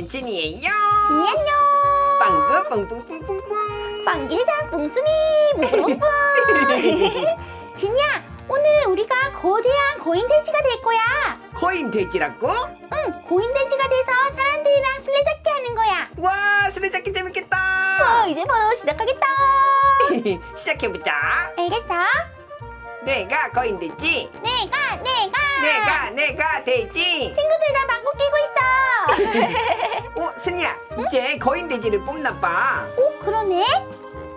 저는 찐이에요. 찐이 안녕. 빵구 뿡뿡뿡뿡뿡. 빵기대장 뿡순이 뿡뿡뿡뿡. 찐이야, 오늘은 우리가 거대한 거인 돼지가 될 거야. 코인 돼지라고? 응, 고인 돼지가 돼서 사람들이랑 술래잡기 하는 거야. 와, 술래잡기 재밌겠다. 어, 이제 바로 시작하겠다. 시작해보자. 알겠어? 내가 코인 돼지. 내가, 내가. 내가 내가 돼지. 친구들 나 방구 끼고 있어. 이제 코인 돼지를 뽑나 봐. 오, 그러네.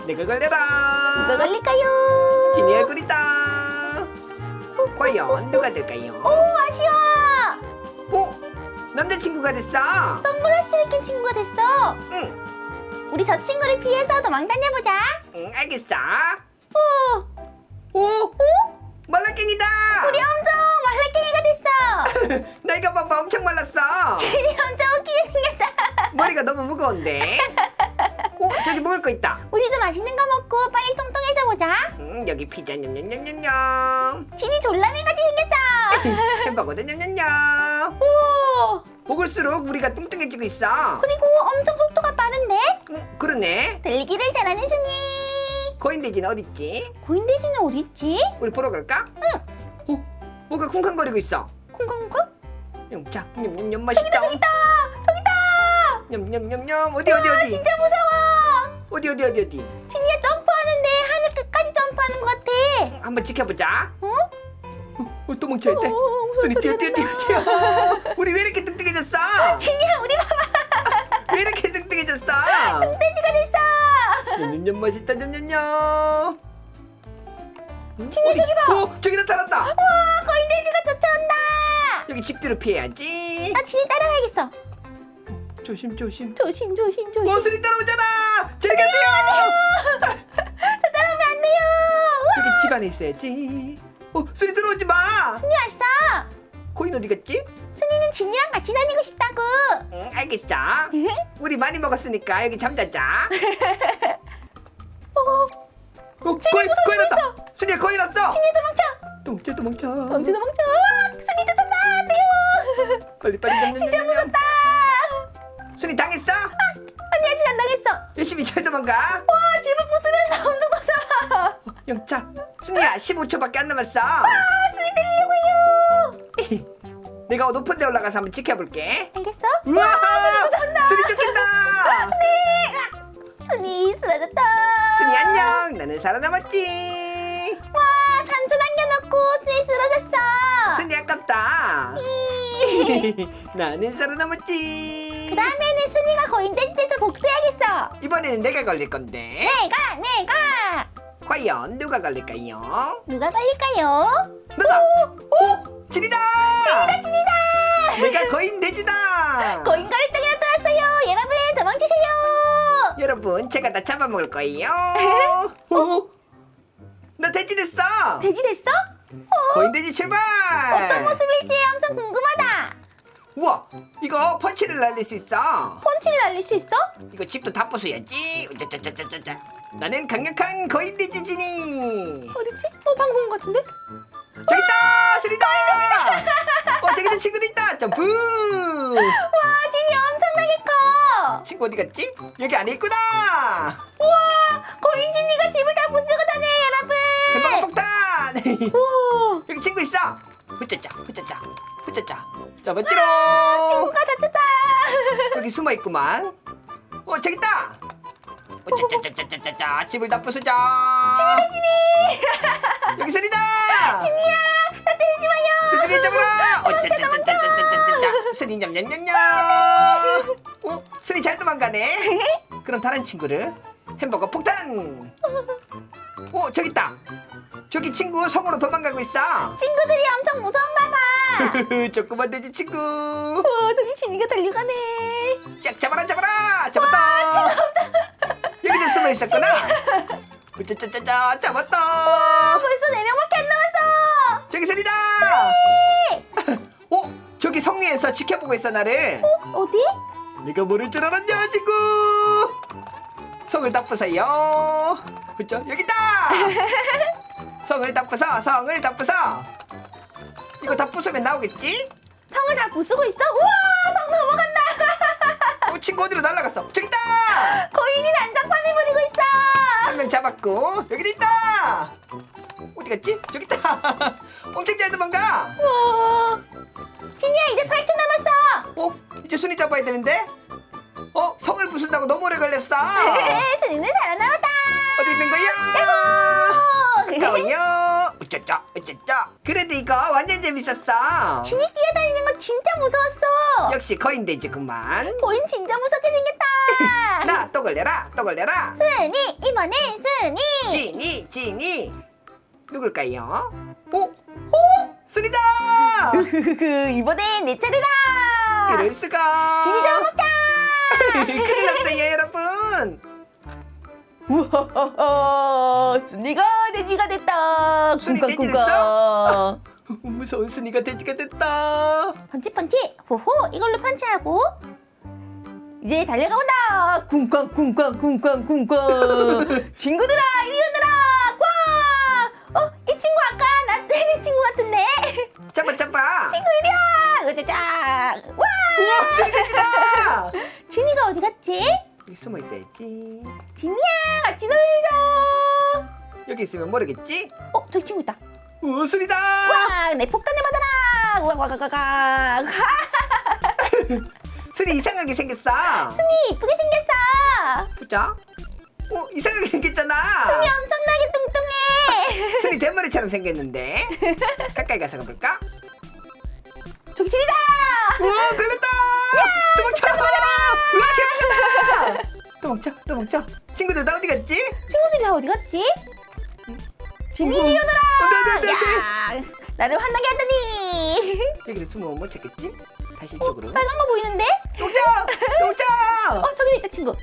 내가 걸려라. 누가 걸릴까요? 진이 얼굴이다. 과연 누가 될까요? 오, 아쉬워. 어? 남자친구가 됐어. 선글라스를 낀 친구가 됐어. 응, 우리 저 친구를 피해서 도망 다녀보자. 응, 알겠어. 오, 오, 말라깽이다. 우리 엄청 말라깽이가 됐어. 나 이거 봐봐, 엄청 말랐어. 쟤이 엄청 웃기게 생겼다. 머리가 너무 무거운데. 오, 저기 먹을 거 있다. 우리도 맛있는 거 먹고 빨리 통통해져 보자. 음, 여기 피자 냠냠냠냠냠. 진이 졸라맨 같이 생겼어. 햄버거도 냠냠냠. 오, 먹을수록 우리가 뚱뚱해지고 있어. 그리고 엄청 속도가 빠른데? 음, 그러네. 달리기를 잘하는 순이. 거인돼지는 어딨지? 고인돼지는 어디 있지? 우리 보러 갈까? 응. 어, 뭐가 쿵쾅거리고 있어. 콩콩콩? 냠자, 냠냠냠 맛있다. 저기 있다. 저기 있다. 냠냠냠냠 어디 어디 어디? 진짜 무서워. 어디 어디 어디 어디? 진이야 점프하는데 하늘 끝까지 점프하는 것 같아. 응, 한번 지켜보자. 어? 어, 어, 도망쳐야 돼. 어, 무슨 순이 뛰어 소리가 뛰어 뛰어. 뛰어. 우리 왜 이렇게 뚱뚱해졌어? 진이야 우리 봐봐. 왜 이렇게 뚱뚱해졌어? 돼지가 됐어. 냠냠냠 맛있다 냠냠냠. 진이 어디? 저기 봐. 어, 저기 나타났다. 와 거인 돼지가 쫓아온다. 여기 집 뒤로 피해야지. 나 진이 따라가야겠어. 조심 조심. 조심 조심 조심. 어, 순이 따라오잖아. 저리 가세요. 저 따라오면 안 돼요. 여기 집 안에 있어야지. 어, 순이 들어오지 마. 순이 왔어. 코인 어디 갔지? 순이는 진이랑 같이 다니고 싶다고. 응, 알겠어. 우리 많이 먹었으니까 여기 잠자자. 어, 어, 거의 무서워, 거의 났다. 무서워. 순이야 거의 났어. 진이 도망쳐. 도망쳐 도망쳐. 멈춰 도망쳐. 으악, 순이 쫓아온다. 안 돼요. 빨리 빨리 냠냠냠. 진짜 무섭다. 순이 당했어? 아니 아직 안 당했어. 열심히 잘 도망가. 와 집을 부수면서 엄청 무서워. 영차. 순이야 15초밖에 안 남았어. 아 순이 때리려고요. 내가 높은 데 올라가서 한번 지켜볼게. 알겠어? 우와! 순이 쫓긴다. 순이 쓰러졌다. 순이 안녕. 나는 살아남았지. 와 3초 남겨놓고 순이 쓰러졌어. 순이 아깝다. 이. 나는 살아남았지. 그 다음에는 순이가 거인 돼지 돼서 복수해야겠어. 이번에는 내가 걸릴 건데. 내가 내가 과연 누가 걸릴까요? 누가 걸릴까요? 누가? 오! 진이다! 진이다 진이다. 내가 거인 돼지다! 거인 가래떡이 나타났어요. 여러분 도망치세요. 여러분, 제가 다 잡아먹을 거예요. 오! 나 돼지 됐어! 돼지 됐어? 거인 돼지 출발! 어떤 모습일지 엄청 궁금하다. 우와! 이거 펀치를 날릴 수 있어! 펀치를 날릴 수 있어? 이거 집도 다 부숴야지! 나는 강력한 거인 진이! 어디지? 어 방금 본것 같은데? 저기 있다! 스리다! 어, 저기도 친구도 있다! 점프! 와 진이 엄청나게 커. 친구 어디 갔지? 여기 안에 있구나! 우와 거인 진이가 집을 다 부수고 다녀요 대박 여러분. 폭탄! 우와 여기 친구 있어! 후짜짜 후짜짜 후짜짜 잡았지롱! 친구가 다쳤다. 여기 숨어 있구만. 어 저기 있다. 짜짜짜짜짜짜 집을 다 부수자. 진이다 진이. 여기 소리다. 진이야 나 때리지 마요. 스리 잡아라. 어 짜짜짜짜짜짜짜 스리 냠냠냠냠. 어 스리 잘 도망가네. 그럼 다른 친구를 햄버거 폭탄. 어 저기 있다. 저기 친구 성으로 도망가고 있어. 친구들이 엄청 무서운가 봐. 조그만 돼지 친구. 와 저기 진이가 달려가네. 야 잡아라 잡아라. 잡았다. 여기도 숨어 있었구나. 짜짜짜짜 잡았다. 아, 벌써 네 명밖에 안 남았어. 저기 소리다. 어? 저기 성 위에서 지켜보고 있어 나를. 어디? 네가 모를 줄 알았냐 친구? 성을 다 부숴요. 그쵸? 여기다 성을 다 부숴 성을 다 부숴 이거 다 부수면 나오겠지? 성을 다 부수고 있어? 우와 성 넘어간다 어 친구 어디로 날아갔어? 저기 있다! 거인이 난장판을 부리고 있어 한 명 잡았고 여기도 있다! 어디 갔지? 저기 있다! 엄청 잘 도망가! 우와 진이야 이제 8초 남았어 어? 이제 순위 잡아야 되는데? 어? 성을 부순다고 너무 오래 걸렸어! 순이는 살아남았다 어디 있는 거야? 야호! 가까워요! 어쩌쩌 어쩌쩌 그래도 이거 완전 재밌었어! 진이 뛰어다니는 거 진짜 무서웠어 역시 거인되지 그만 거인 진짜 무섭게 생겼다 나 또 걸려라 또 걸려라 순이 이번엔 순이 지니 지니 누굴까요? 어? 어? 순이다! 이번엔 내 차례다 이럴 수가 진이 잡아먹자 큰일 났어요 여러분 우하하하 순이가 돼지가 됐다. 순이 돼지 무서운 순이가 돼지가 됐다. 펀치 펀치. 호호 이걸로 펀치하고. 이제 달려가 본다. 쿵쾅 쿵쾅 쿵쾅 쿵쾅. 친구들아 이리 오너라. 꽝! 어이 친구 아까 나 때린 친구 같은데. 잡아 잡아. 친구 이리 와. 으짜짜. 와! 우와 순이 돼지다. 진이가 어디 갔지? 숨어 있어야지. 진이야 같이 놀자 여기 있으면 모르겠지? 어 저기 친구 있다. 우와 순이다? 와 내 폭탄을 받아라! 와와가가가 순이 이상하게 생겼어. 순이 이쁘게 생겼어. 보자. 어 이상하게 생겼잖아. 순이 엄청나게 뚱뚱해. 순이 대머리처럼 생겼는데. 가까이 가서 가볼까? 저기 진이다! 우와 걸렸다! 도망쳐! 우와 개무섭다! 도망쳐 도망쳐. 친구들 나 어디 갔지? 친구들이 다 어디 갔지? 진이 이리 오너라! 안돼 안돼 안돼 야! 나를 환하게 하다니. 여기를 숨으면 못 찾겠지? 다시 어, 이쪽으로. 빨간 거 보이는데? 도망쳐 도망쳐 어 저기 있다 친구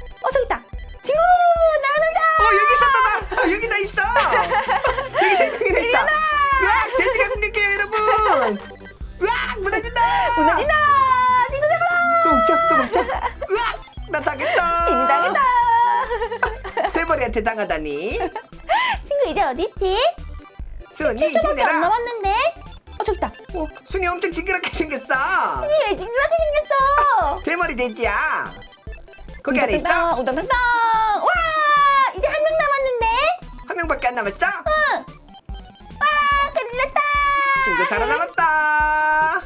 순이 10초밖에 안 힘내라. 남았는데? 어 저기 있다. 어, 순이 엄청 징그럽게 생겼어. 순이 왜 징그럽게 생겼어? 대머리 돼지야. 거기 안에 있어? 우당탕탕 와 이제 한 명 남았는데? 한 명밖에 안 남았어? 응. 와 큰일 났다. 친구 살아남았다.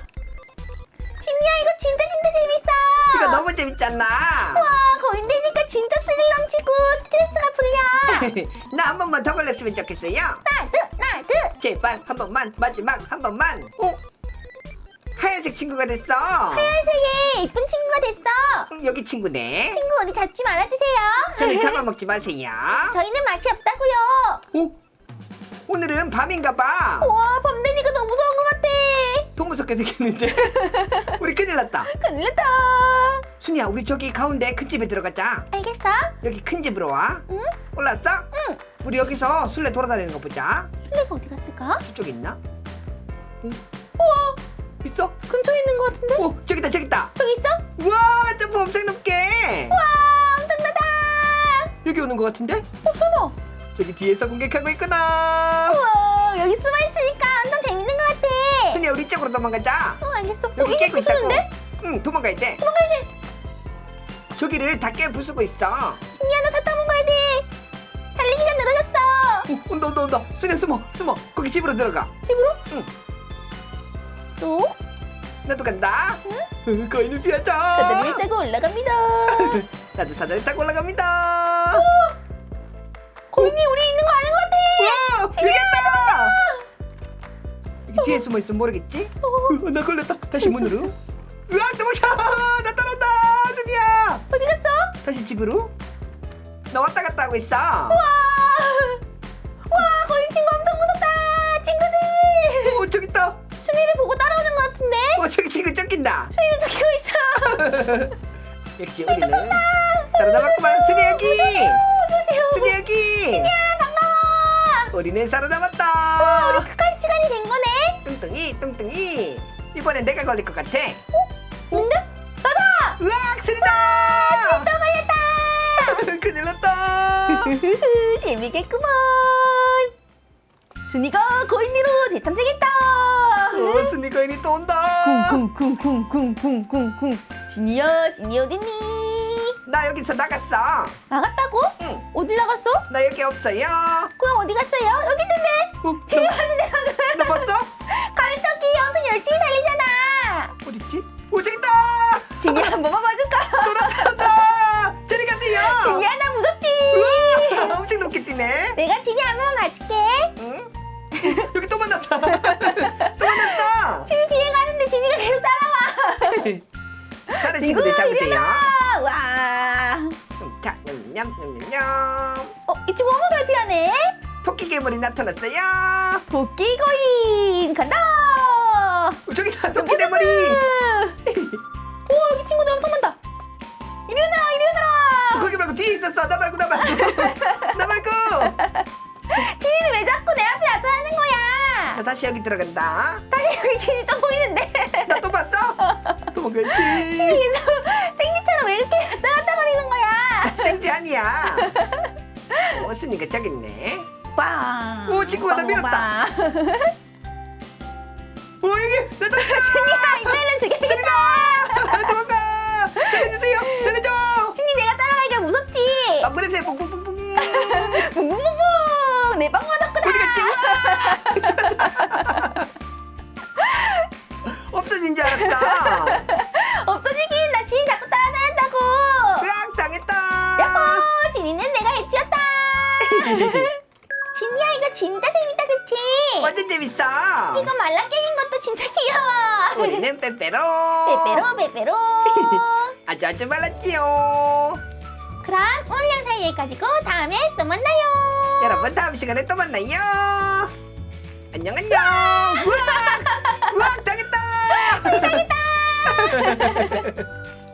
진이야 이거 진짜 진짜 재밌어. 이거 너무 재밌잖아. 와 거인 되니까 진짜 스릴 넘치고 스트레스가 풀려. 나 한 번만 더 걸렸으면 좋겠어요. 나도 나도 제발 한 번만 마지막 한 번만. 어? 하얀색 친구가 됐어. 하얀색에 이쁜 친구가 됐어. 음, 여기 친구네. 친구 우리 잡지 말아주세요. 저를 잡아먹지 마세요. 저희는 맛이 없다고요. 오? 오늘은 밤인가 봐. 우와 밤 되니까 너무 무서운 것 같아. 더 무섭게 생겼는데? 우리 큰일 났다. 큰일 났다. 순이야 우리 저기 가운데 큰 집에 들어가자. 알겠어? 여기 큰 집으로 와. 응? 올랐어? 응. 우리 여기서 술래 돌아다니는 거 보자. 술래가 갔을까? 이쪽에 있나? 응? 우와 있어? 근처에 있는 것 같은데? 오 저기 있다 저기 있다 저기 있어? 우와 점프 엄청 높게 와 엄청나다 여기 오는 거 같은데? 어 설마 저기 뒤에서 공격하고 있구나 우와 여기 숨어있으니까 엄청 재밌는 것 같아 순이야 우리 쪽으로 도망가자 어 알겠어 여기 어, 깨고 있다고 부수는데? 응 도망가야 돼 도망가야 돼 저기를 다 깨 부수고 있어 오, 온다 온다 온다 순이야 숨어 숨어. 거기 집으로 들어가. 집으로? 응. 또? 나도 간다. 응? 거인을 피하자. 사다리를 타고 올라갑니다. 나도 사다리 타고 올라갑니다. 거인이 우리 있는 거 아는 것 같아. 와 있다. 여기 뒤에 숨어 있으면 모르겠지? 어, 나 걸렸다. 다시 문으로 으악 도망쳐 나 따라온다 순이야 어디 갔어? 다시 집으로? 나 왔다 갔다 하고 있어 친구 엄청 무섭다 친구들. 오 저기 있다. 순이를 보고 따라오는 것 같은데? 어 저기 친구 쫓긴다. 순이를 쫓기고 있어. 역시 우리는 살아남았구만 순이 여기. 어서오세요. 순이 여기. 야 반가워. 우리는 살아남았다. 우리 극한 시간이 된 거네? 뚱뚱이 뚱뚱이. 이번엔 내가 걸릴 것 같아. 뭔데? 나다 으악 순이다! 또 걸렸다. 큰일 났다. 재미겠구먼 순이가 거인으로 대탐색했다 어, 순이 거인이 또 온다. 쿵쿵쿵쿵쿵쿵쿵쿵 진이야 진이 어딨니? 나 여기서 나갔어. 나갔다고? 응, 어디 나갔어? 나 여기 없어요. 그럼 어디 갔어요? 여기 있는데 어, 진이 너, 왔는데 방금 너 봤어? 가래떡이 엄청 열심히 달리잖아 다른 친구 친구들 잡으세요. 와 자, 냠냠냠냠냠. 어, 이 친구 엄청 잘 피하네 토끼 괴물이 나타났어요. 도끼 거인 간다 어, 저기다 토끼 대머리. 오 여기 친구들 엄청 많다 이리 오너라 이리 오너라 거기 말고 뒤에 있었어. 나 말고 나 말고. 나 말고. 진이는 왜 자꾸 내 앞에 나타나는 거야 나 다시 여기 들어간다. 다시 여기 진이 또 보이는데 나 또 봤어? 계속 생리처럼 왜 이렇게 왔다 갔다 거리는 거야 생지 아니야. 어, 순이가 저기 있네. 빵 오, 친구가 나 밀었다. 오, 여기 나 또. 진이야 이번에는 죽여야겠다 완전 재밌어. 이거 말랑깨진 것도 진짜 귀여워. 우리는 빼빼로. 빼빼로 빼빼로. 아주 아주 말랐지요. 그럼 오늘 영상 여기까지고 다음에 또 만나요. 여러분 다음 시간에 또 만나요. 안녕 안녕. 우와 우와 당했다. 당했다.